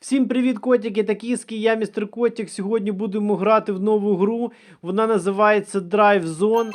Всім привіт, котики та кіски, я містер Котик. Сьогодні будемо грати в нову гру. Вона називається Drive Zone.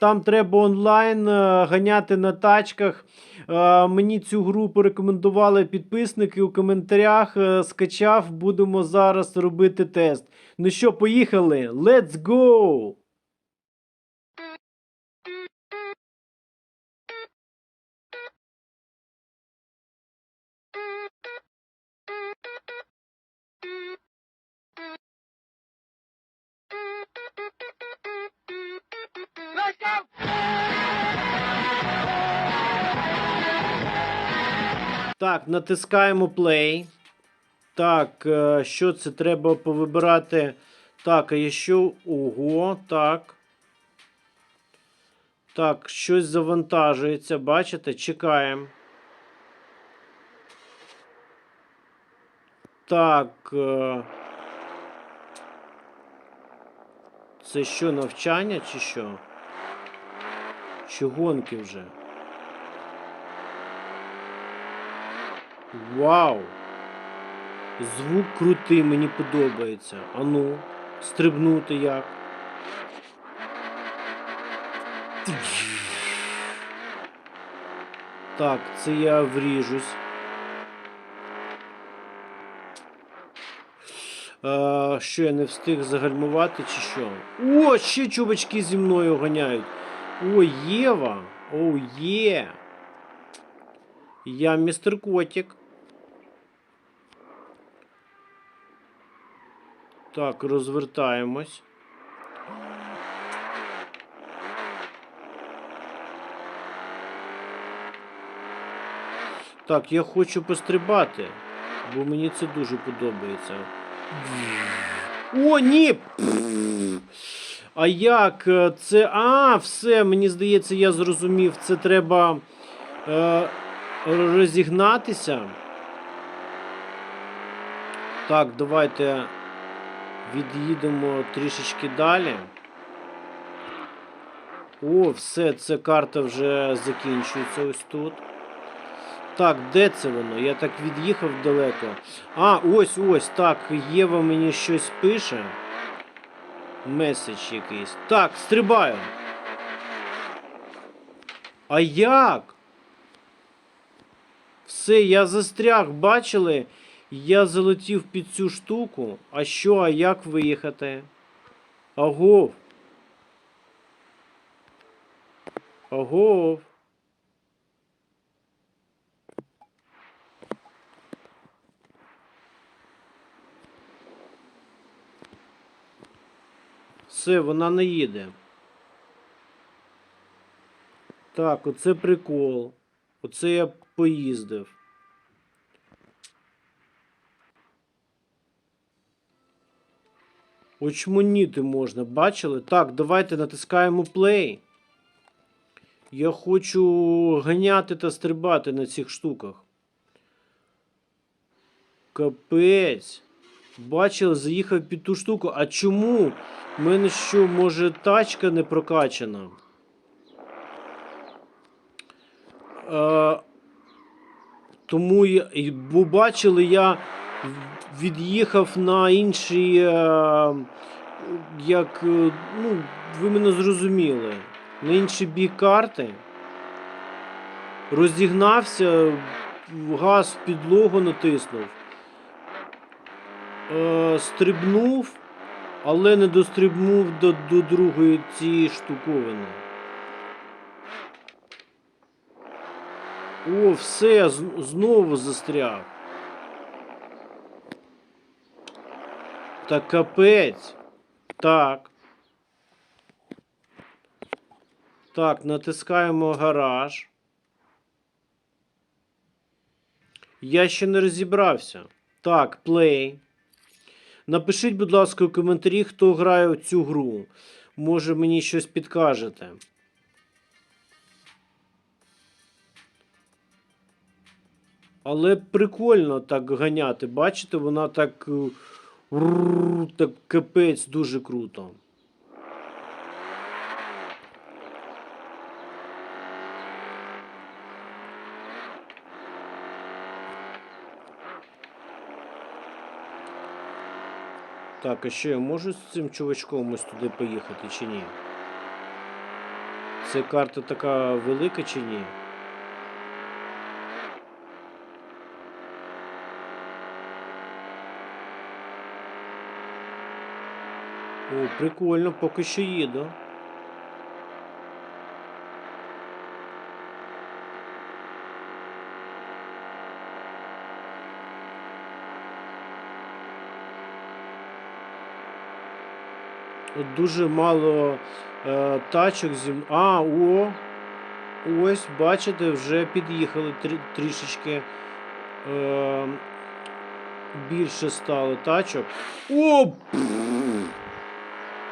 Там треба онлайн е, ганяти на тачках. Е, Мені цю гру порекомендували підписники у коментарях. е, Скачав, будемо зараз робити тест. Ну що, поїхали? Let's go! Так, натискаємо play. Так, е, що це треба повибирати? Так, а що? Ого, так. Так, щось завантажується, бачите? Чекаємо. Так. е, Це що, навчання чи що? Чи гонки вже? Вау! Звук крутий, мені подобається. Ану, стрибнути як. Так, це я вріжусь. А, що я не встиг загальмувати чи що? О, ще чувачки зі мною ганяють. О, Єва! О, є! Я містер Котик. Так, розвертаємось. Так, я хочу пострибати, бо мені це дуже подобається. О, ні! А як е, це. А, все, мені здається, я зрозумів. Це треба е, розігнатися. Так, давайте від'їдемо трішечки далі. О, все, це карта вже закінчується ось тут. Так, де це воно? Я так від'їхав далеко. А, ось ось, так, Єва мені щось пише. Меседж якийсь. Так, стрибаю. А як? Все, я застряг, бачили? Я залетів під цю штуку. А що, а як виїхати? Агов. Агов. Все, вона не їде. Так, оце прикол. Оце я поїздив. Очмоніти можна, бачили? Так, давайте натискаємо play. Я хочу ганяти та стрибати на цих штуках. Капець. Бачили, заїхав під ту штуку. А чому? У мене що, може, тачка не прокачана? Е, тому я. Бо бачили, я від'їхав на інший. Е, як. е, Ну, ви мене зрозуміли. На інший бік карти. Розігнався, газ в підлогу натиснув. Е, стрибнув, але не дострибнув до, до другої цієї штуковини. О, все, знову застряг. Та капець. Так. Так, натискаємо гараж. Я ще не розібрався. Так, плей. Напишіть, будь ласка, у коментарі, хто грає у цю гру. Може мені щось підкажете. Але прикольно так ганяти. Бачите, вона так. е, Так капець дуже круто. Так, а що я можу з цим чувачком ось туди поїхати чи ні? Це карта така велика чи ні? О, прикольно, поки що їду. Дуже мало е, тачок зі А, о! Ось, бачите, вже під'їхали трі- трішечки. Е, більше стало тачок. О!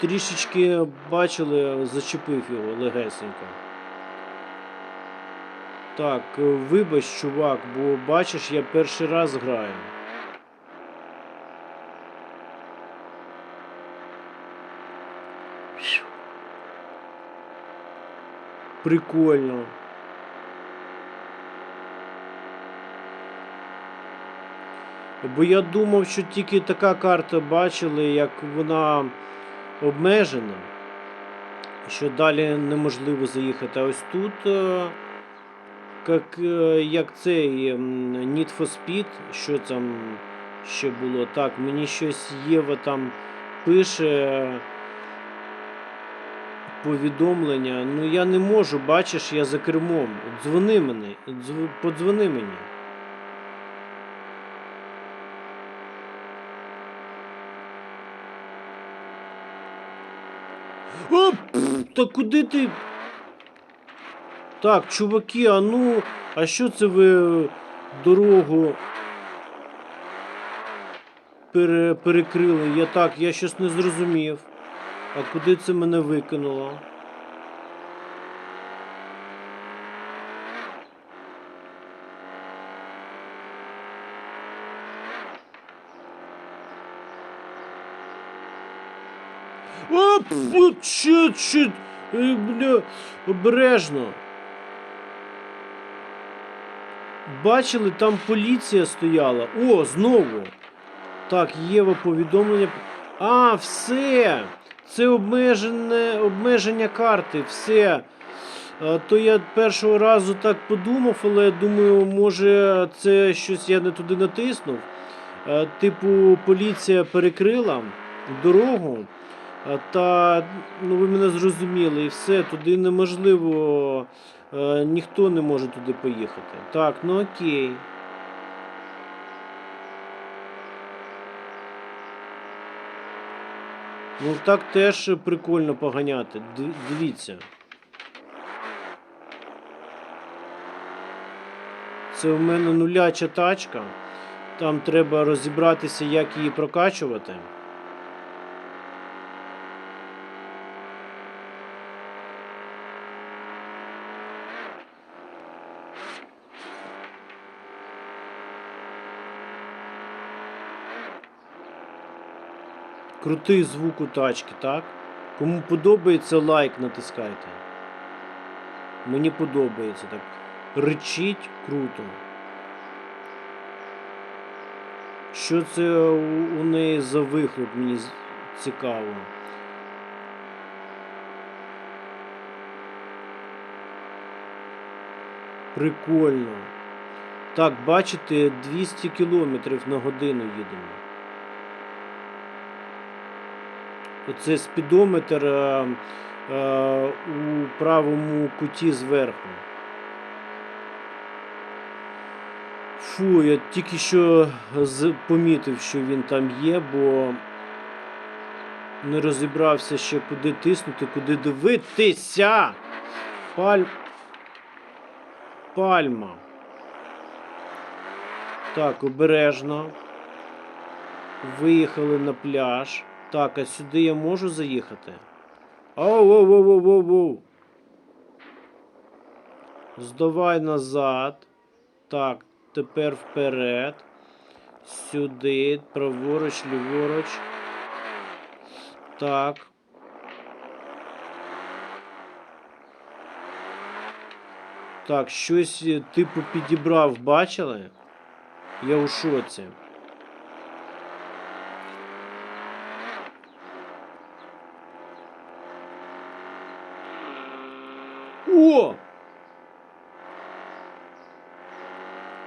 Трішечки бачили, зачепив його легесенько. Так, вибач, чувак, бо бачиш, я перший раз граю. Прикольно. Бо я думав, що тільки така карта бачили, як вона обмежена, що далі неможливо заїхати. А ось тут, е, як, е, як цей Need for Speed, що там ще було? Так, мені щось Єва там пише повідомлення. Ну я не можу, бачиш, я за кермом. Дзвони мені, дзв... подзвони мені. О, пф, та куди ти? Так, чуваки, а ну, а що це ви дорогу пере, перекрили? Я так, я щось не зрозумів. А куди це мене викинуло? О, пф, чи, чи, е, бля, обережно. Бачили, там поліція стояла. О, знову. Так, Єва повідомлення. А, все. Це обмежене, обмеження карти, все. То я першого разу так подумав, але думаю, може це щось я не туди натиснув. Типу, поліція перекрила дорогу. Та ну ви мене зрозуміли, і все, туди неможливо, е, ніхто не може туди поїхати. Так, ну окей. Ну так теж прикольно поганяти. Дивіться. Це в мене нуляча тачка. Там треба розібратися, як її прокачувати. Крутий звук у тачки, так? Кому подобається, лайк натискайте. Мені подобається так. Ричить круто. Що це у, неї за вихлоп, мені цікаво. Прикольно. Так, бачите, 200 км на годину їдемо. Оце спідометр е, е, у правому куті зверху. Фу, я тільки що помітив, що він там є, бо не розібрався ще куди тиснути, куди дивитися. Паль... Пальма. Так, обережно. Виїхали на пляж. Так, а сюди я можу заїхати? Оу, оу, оу, оу, оу, оу. Здавай назад. Так, тепер вперед. Сюди, праворуч, ліворуч. Так. Так, щось е, типу підібрав, бачили? Я у шоці.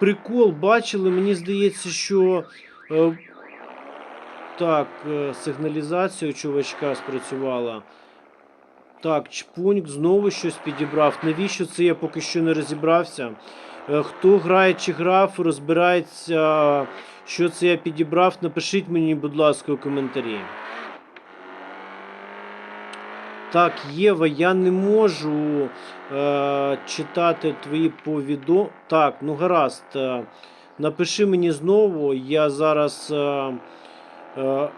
Прикол бачили, мені здається, що. Е, так, е, сигналізація у чувачка спрацювала. Так, чпуньк знову щось підібрав. Навіщо це я поки що не розібрався? Е, Хто грає чи грав, розбирається, що це я підібрав, напишіть мені, будь ласка, у коментарі. Так, Єва, я не можу е, читати твої повідомлення. Так, ну гаразд. Е, напиши мені знову, я зараз. Е, е,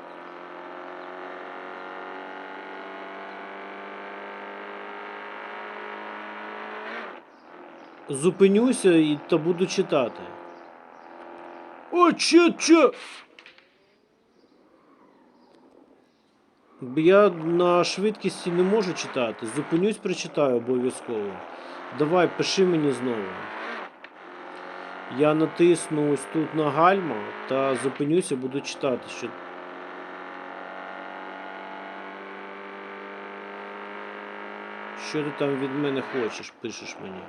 зупинюся і та буду читати. О, че, че? Я на швидкісті не можу читати. Зупинюсь, прочитаю обов'язково. Давай, пиши мені знову. Я натисну ось тут на гальма та зупинюся, буду читати. Що... Що ти там від мене хочеш, пишеш мені.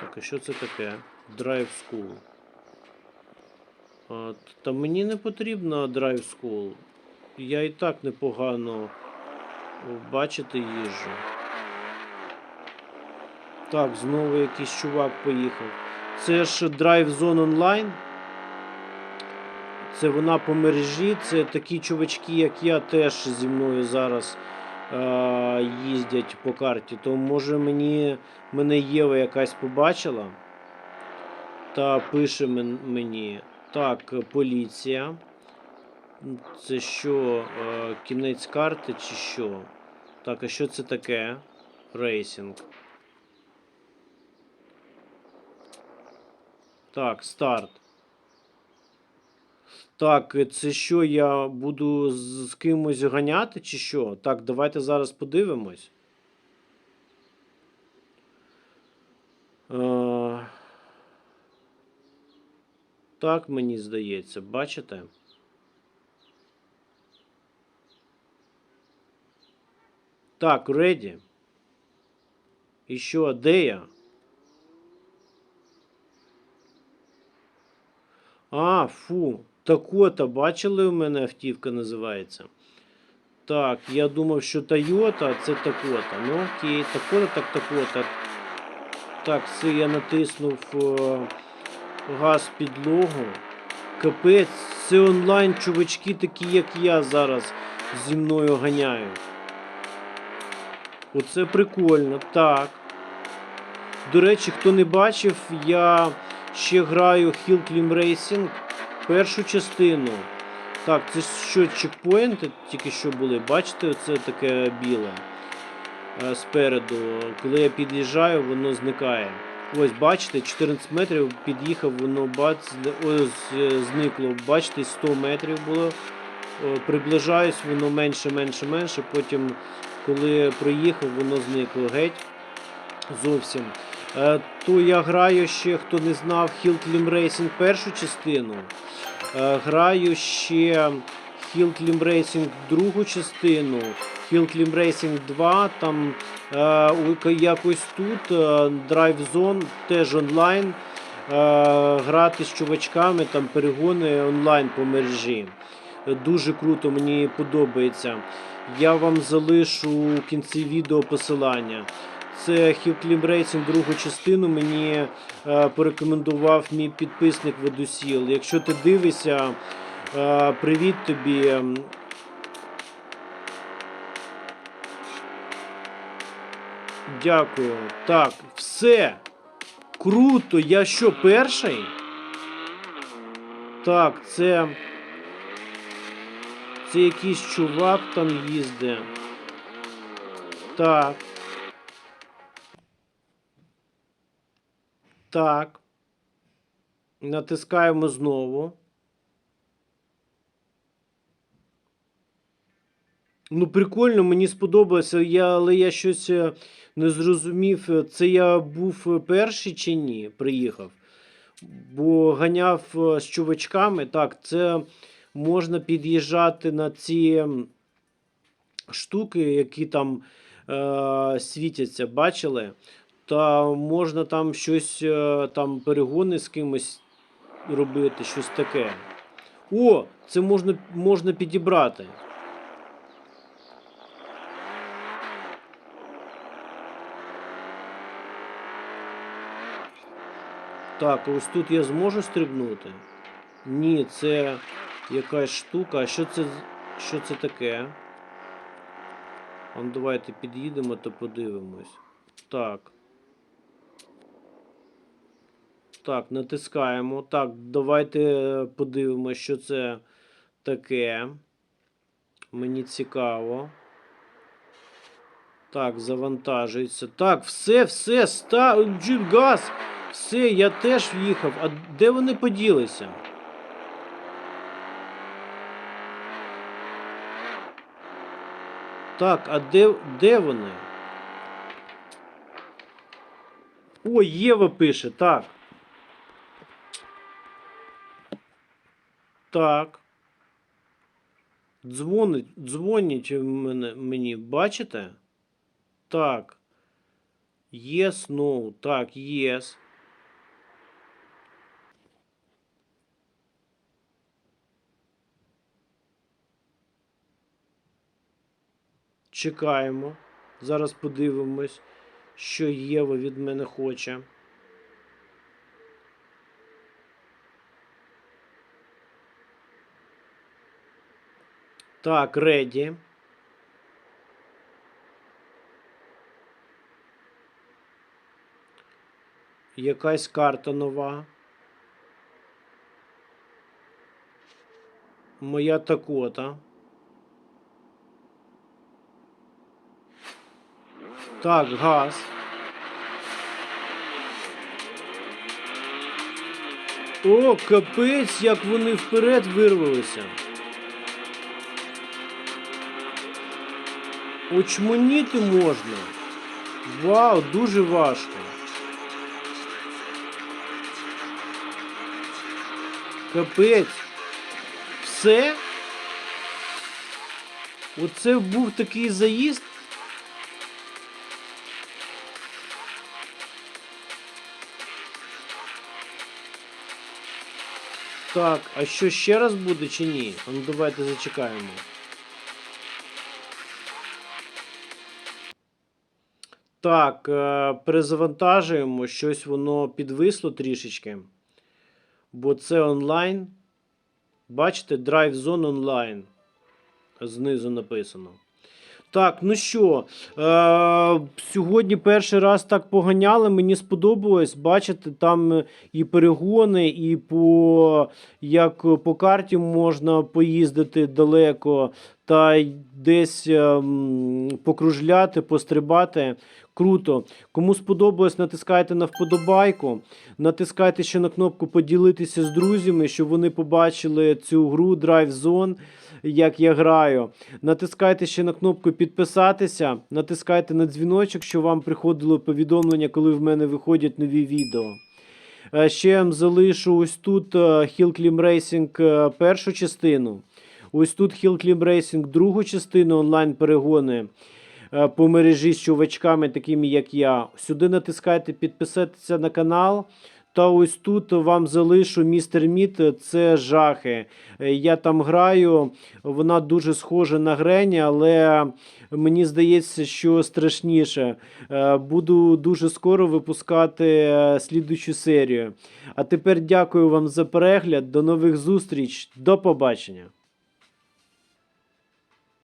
Так, а що це таке? Drive School. А, та мені не потрібно Drive School. Я і так непогано бачити їжджу. Так, знову якийсь чувак поїхав. Це ж Drive Zone Online. Це вона по мережі. Це такі чувачки, як я, теж зі мною зараз їздять по карті. То може мені мене Єва якась побачила та пише мені. Так, е, поліція. Це що, е, кінець карти чи що? Так, а що це таке? Рейсинг. Так, старт. Так, е, це що, я буду з кимось ганяти, чи що? Так, давайте зараз подивимось. Е, Так, мені здається, бачите? Так, ready. І що, де я? А, фу. Такота, бачили у мене автівка називається? Так, я думав, що Toyota, це Такота. Ну окей, Такота, так Такота. Так, все, я натиснув е, газ підлогу. Капець, це онлайн чувачки, такі як я зараз зі мною ганяють. Оце прикольно, так. До речі, хто не бачив, я ще граю Hill Climb Racing першу частину. Так, це що, чекпоінти тільки що були. Бачите, оце таке біле е, спереду. Коли я під'їжджаю, воно зникає. Ось, бачите, 14 метрів під'їхав, воно бац, ось е, зникло. Бачите, 100 метрів було. Приближаюсь, воно менше, менше, менше. Потім, коли проїхав, воно зникло геть. Зовсім. Е, То я граю ще, хто не знав, Hill Climb Racing першу частину. Е, Граю ще Hill Climb Racing другу частину. Hill Climb Racing 2, там е, якось тут Drive Zone теж онлайн. Грати з чувачками, там перегони онлайн по мережі. Дуже круто, мені подобається. Я вам залишу в кінці відео посилання. Це Hill Climb другу частину мені е, порекомендував мій підписник Ведусіл. Якщо ти дивишся, е, привіт тобі. Дякую. Так, все. Круто. Я що, перший? Так, це. Це якийсь чувак там їздить. Так. Так. Натискаємо знову. Ну, прикольно, мені сподобалося, я, але я щось е, не зрозумів, е, це я був е, перший чи ні, приїхав. Бо ганяв з чувачками. Так, це можна під'їжджати на ці штуки, які там е, світяться, бачили? Та можна там щось, е, там перегони з кимось робити, щось таке. О, це можна, можна підібрати. Так, ось тут я зможу стрибнути? Ні, це якась штука. А що це, що це таке? Ну, давайте під'їдемо та подивимось. Так. Так, натискаємо. Так, давайте е, подивимось, що це таке. Мені цікаво. Так, завантажується. Так, все, все, ста... джип газ. Все, я теж в'їхав. А де вони поділися? Так, а де, де вони? О, Єва пише, так. Так. Дзвонить, дзвонять мені, бачите? Так. Yes, no. Так, yes. Чекаємо. Зараз подивимось, що Єва від мене хоче. Так, реді. Якась карта нова. Моя такота. Так, газ. О, капець, як вони вперед вирвалися. Очманіти можна. Вау, дуже важко. Капець. Все? Оце був такий заїзд. Так, а що ще раз буде чи ні? Ну давайте зачекаємо. Так, е, перезавантажуємо, щось воно підвисло трішечки. Бо це онлайн. Бачите, Drive Zone онлайн. Знизу написано. Так, ну що, е, сьогодні перший раз так поганяли. Мені сподобалось. Бачите, там і перегони, і по, як по карті можна поїздити далеко, та десь е, покружляти, пострибати. Круто. Кому сподобалось, натискайте на вподобайку. Натискайте ще на кнопку поділитися з друзями, щоб вони побачили цю гру Drive Zone, як я граю. Натискайте ще на кнопку підписатися, натискайте на дзвіночок, щоб вам приходило повідомлення, коли в мене виходять нові відео. Е, Ще я вам залишу ось тут е, Hill Climb Racing е, першу частину. Ось тут Hill Climb Racing другу частину онлайн-перегони по мережі з чувачками, такими як я. Сюди натискайте підписатися на канал. Та ось тут вам залишу містер Міт, це жахи. Е, Я там граю, вона дуже схожа на Грені, але мені здається, що страшніше. Е, Буду дуже скоро випускати е, слідучу серію. А тепер дякую вам за перегляд. До нових зустріч. До побачення.